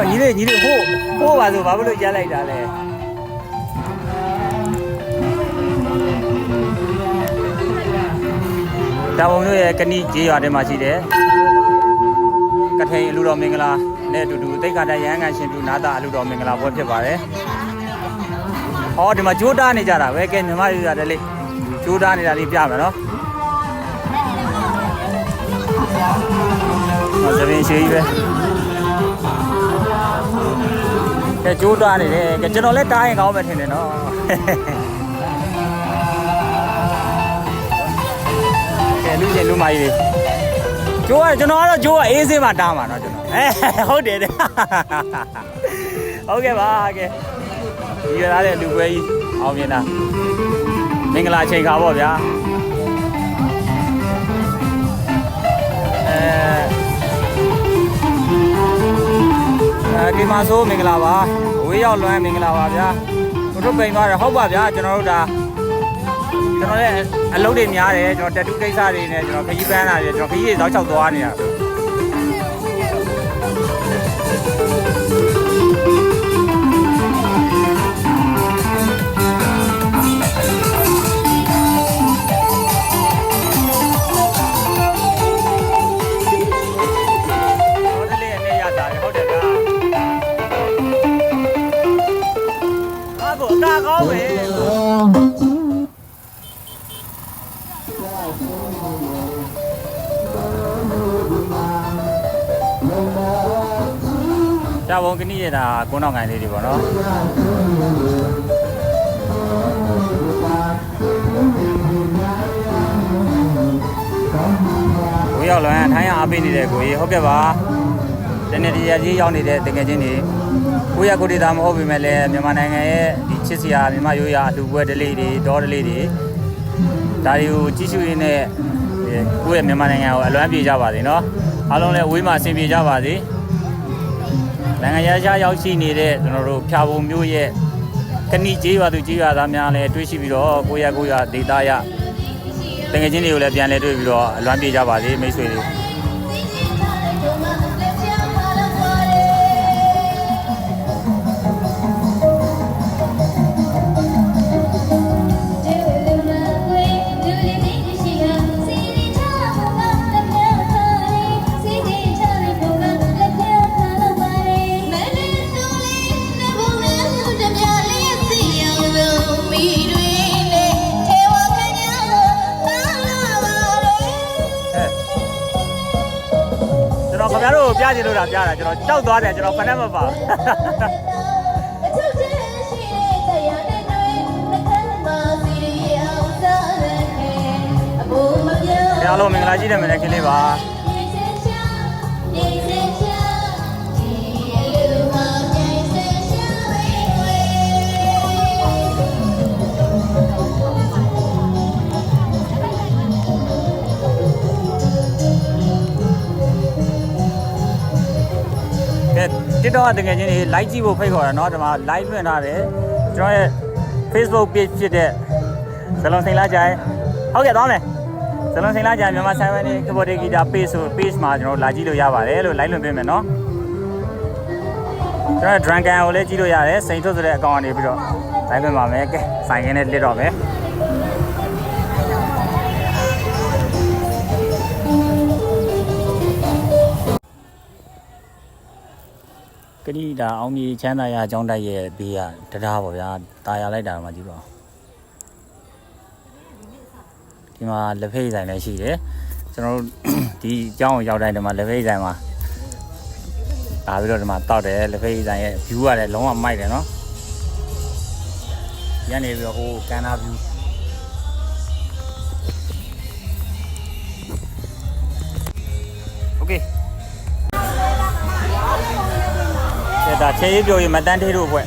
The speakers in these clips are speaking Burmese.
တော့ညီလေးညီလေးဟိုးဟိုးပါဆိုဘာဖြစ်လို့ရက်လိုက်တာလဲတာဘုံတို့ရဲ့ကဏိကျေးရွာထဲမှာရှိတယ်ကထိန်အလူတော်မင်္ဂလာနဲ့အတူတူတိတ်ခါတရဟန်းကန်ရှင်ပြုနာတာအလူတော်မင်္ဂလာပွဲဖြစ်ပါတယ်ဟောဒီမှာကြိုးတားနေကြတာပဲကဲမြမယူရတယ်လေကြိုးတားနေတာလေးပြမယ်နော်ဟောသပင်ရှိကြီးပဲ ကဲကြိုးတားနေတယ်ကဲကျွန်တော်လည်းတားရင်ကောင်းမယ်ထင်တယ်နော်ကဲလူချင်းလူမကြီးတွေကျိုးကကျွန်တော်ကတော့ကျိုးကအေးဆေးမှတားမှာနော်ကျွန်တော်အဲဟုတ်တယ်တဲ့ဟုတ်ကဲ့ပါကဲဒီရတဲ့လူပွဲကြီးအောင်မြင်တာမင်္ဂလာချိန်ခါပေါ့ဗျာ မှာဆိုမင်္ဂလာပါဝေးရောက်လွမ်းမင်္ဂလာပါဗျာတို့တို့ပိန်သွားတယ်ဟုတ်ပါဗျာကျွန်တော်တို့ဒါကျွန်တော်လည်းအလုပ်တွေများတယ်ကျွန်တော်တက်တူကိစ္စတွေနဲ့ကျွန်တော်ခကြီးပန်းလာတယ်ကျွန်တော်ခကြီးတွေတောက်ချောက်သွားနေတာဟုတ် တာဘုံကနီးရတာကုန်းတော်ငိုင်လေးတွေပေါ့နော်ကိုရောက်လွန်ထိုင်းရအားပေးနေတဲ့ကိုကြီးဟုတ်ကဲ့ပါတနေ့တည်းကြီးရောက်နေတဲ့တကယ်ချင်းတွေကိုရကိုဒေတာမဟုတ်ပေမဲ့လည်းမြန်မာနိုင်ငံရဲ့ဒီချစ်စရာမြန်မာရိုးရာအလူပွဲဒလေးတွေဒေါ်ဒလေးတွေ ဒါတွေကိုကြည့်ရှုရင်းနဲ့ကိုယ့်ရဲ့မြန်မာနိုင်ငံကိုအလွမ်းပြေကြပါစေနော်အားလုံးလည်းအဝေးမှာအဆင်ပြေကြပါစေနိုင်ငံရခြားရောက်ရှိနေတဲ့ကျွန်တော်တို့ဖျာပုံမျိုးရဲ့ကဏိကျေးရွာသူကျေးရွာသားများလည်းတွေ့ရှိပြီးတော့ကိုရကိုရဒေတာရတငယ်ချင်းတွေကိုလည်းပြန်လဲတွေ့ပြီးတော့အလွမ်းပြေကြပါစေမိတ်ဆွေတွေ ခင်ဗျားတို့ကိုပြချင်လို့တာပြတာကျွန်တော်ကြောက်သွားတယ်ကျွန်တော်ဖဏက်မပါအားလုံးမင်္ဂလာရှိတဲ့မနေ့ကလေးပါ TikTok ကတကယ်ချင်းနေ live ကြည့်ဖို့ဖိတ်ခေါ်တာเนาะဒီမှာ live လွှင့်ထားတယ်ကျွန်တော်ရဲ့ Facebook page ဖြစ်တဲ့ဇလုံးစိန်လာကြိုင်ဟုတ်ကဲ့သွားမယ်ဇလုံးစိန်လာကြိုင်မြန်မာဆိုင်ဝဲနေကဘော်ဒီဂီတာ page ဆို page မှာကျွန်တော်လာကြည့်လို့ရပါတယ်လို့ live လွှင့်ပေးမယ်เนาะကျွန်တော် Drunken ကိုလည်းကြည့်လို့ရတယ်စိန်ထုတ်ဆိုတဲ့အကောင့်ကနေပြီးတော့ live လွှင့်ပါမယ်ကဲဆိုင်ကင်းနဲ့လစ်တော့မယ် တိဒါအောင်မြေချမ်းသာရအကြောင်းတိုက်ရဲ့ဘေးကတရားပါဗျာတာယာလိုက်တာမှကြည့်ပါဦးဒီမှာလက်ဖိတ်ဆိုင်လည်းရှိတယ်ကျွန်တော်တို့ ဒီအကြောင်းကိုရောက်တိုင်းဒီမှာလက်ဖိတ်ဆိုင်မှာလာပြီးတော့ဒီမှာတောက်တယ်လက်ဖိတ်ဆိုင်ရဲ့ view ကလည်းလုံးဝမိုက်တယ်နော်ညနေပြီးတော့ဟိုကန်နာ view โอเค ဒါချေးပြောရင်မတန်းသေးတို့ဘွဲ့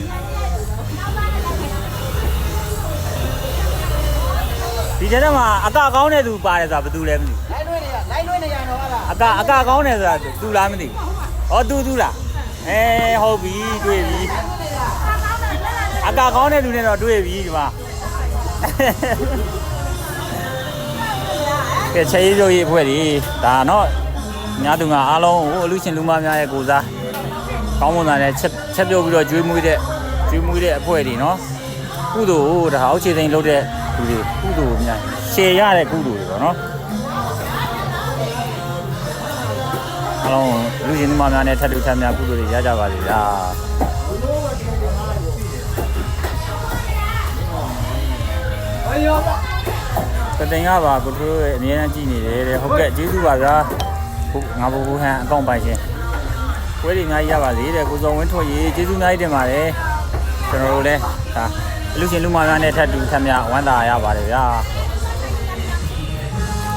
ဒီကျတဲ့မှာအကကောင်းတဲ့သူပါတယ်ဆိုတာဘယ်သူလဲမသိဘူးလိုက်လွှဲနေရလိုက်လွှဲနေရတော့အဲ့ဒါအကအကကောင်းတယ်ဆိုတာသူလားမသိဘူးဟောသူသူလားအဲဟုတ်ပြီတွေ့ပြီအကကောင်းတဲ့လူနဲ့တော့တွေ့ပြီဒီမှာကဲချေးပြောရေးဘွဲ့ဒီဒါတော့အများသူငါအားလုံးဟိုအလူရှင်လူမများရဲ့ကိုစား ကောင်းမွန်တာနဲ့ချက်ချက်ပြုတ်ပြီးတော့ကျွေးမွေးတဲ့ကျွေးမွေးတဲ့အဖွဲတွေနော်ကုသိုလ်ကိုဒါအောက်ခြေသိမ်းလုပ်တဲ့လူတွေကုသိုလ်များရှယ်ရတဲ့ကုသိုလ်တွေပေါ့နော်အလုံးလူရှင်ဒီမများနဲ့ထပ်တူထပ်များကုသိုလ်တွေရကြပါစေဗျာကတိန်ကပါကိုတို့ရဲ့အမြဲတမ်းကြည့်နေတယ်တဲ့ဟုတ်ကဲ့ကျေးဇူးပါဗျာဟုတ်ငါဘိုးဘိုးဟန်အကောင့်ပိုင်ရှင် ပွဲတွေအများကြီးရပါစေတဲ့ကိုစောဝင်းထွန်းရေကျေးဇူးအများကြီးတင်ပါတယ်ကျွန်တော်တို့လည်းဒါလူရှင်လူမများနဲ့ထပ်တူထပ်မြဝမ်းသာရပါတယ်ဗျာ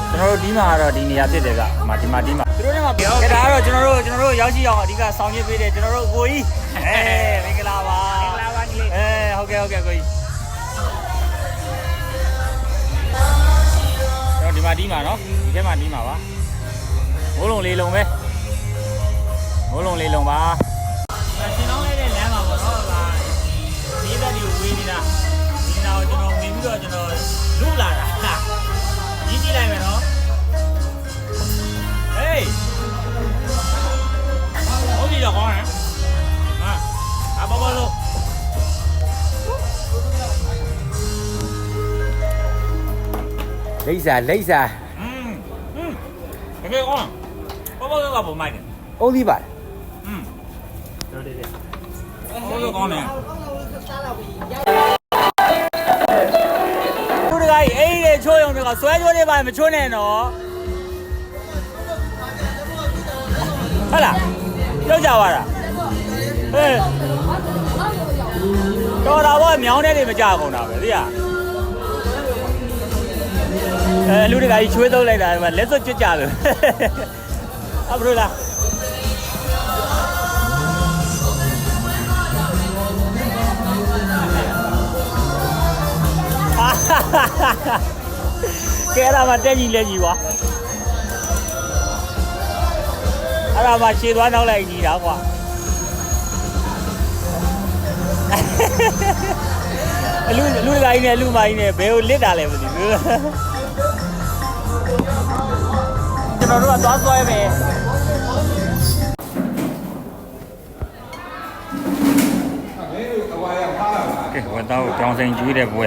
ကျွန်တော်တို့ဒီမှာကတော့ဒီနေရာဖြစ်တယ်ဗျဒီမှာဒီမှာဒီမှာသူတို့နဲ့မှာပြောခဲ့ဒါကတော့ကျွန်တော်တို့ကျွန်တော်တို့ရောက်ရှိအောင်အဓိကဆောင်ရွက်ပေးတယ်ကျွန်တော်တို့ကိုကြီးအဲမင်္ဂလာပါမင်္ဂလာပါကြီးအဲဟုတ်ကဲ့ဟုတ်ကဲ့ကိုကြီးကျွန်တော်ဒီမှာဒီမှာနော်ဒီထဲမှာဒီမှာပါဘိုးလုံးလေးလုံးပဲ မိုးလုံးလေးလုံးပါရှင်လောင်းလေးတဲ့လမ်းပါပေါ့နော်ဟာဒီသက်ဒီကိုဝေးနေတာဒီနာကိုကျွန်တော်ဝင်ပြီးတော့ကျွန်တော်လုလာတာဟာကြီးကြည့်လိုက်မယ်နော်ဟေးဟုတ်ပြီတော့ကောင်းတယ်ဟာအဘဘလို့ လိမ့်စာလိမ့်စာ อืมอืมโอเคကောင်းဘဘကကပုံမိုက်တယ် အုံးသီးပါ อืมတော်တယ်တယ်ဘဘကောင်းတယ်သူတကကြီးအဲ့ဒီချိုးရုံတွေကဆွဲချိုးတွေပါမချိုးနဲ့နော်ဟုတ်လားကြောက်ကြပါလားဟဲ့တော်တာဘောမြောင်းတဲ့တွေမကြကုန်တာပဲသိလားအဲလူတကကြီးချွေးသုံးလိုက်တာဒီမှာလက်စွပ်ကျွတ်ကြလို့အဘလို့လား ကဲအဲ့ဒါမှတက်ကြီးလက်ကြီးကွာအဲ့ဒါမှရှည်သွားနောက်လိုက်ကြီးတာကွာအလူလူတကာကြီးနဲ့အလူမကြီးနဲ့ဘယ်ကိုလစ်တာလဲမသိဘူးကျွန်တော်တို့ကသွားဆွဲမယ်ကဲဝတ်သားကိုကြောင်စိန်ကျွေးတဲ့ပွဲ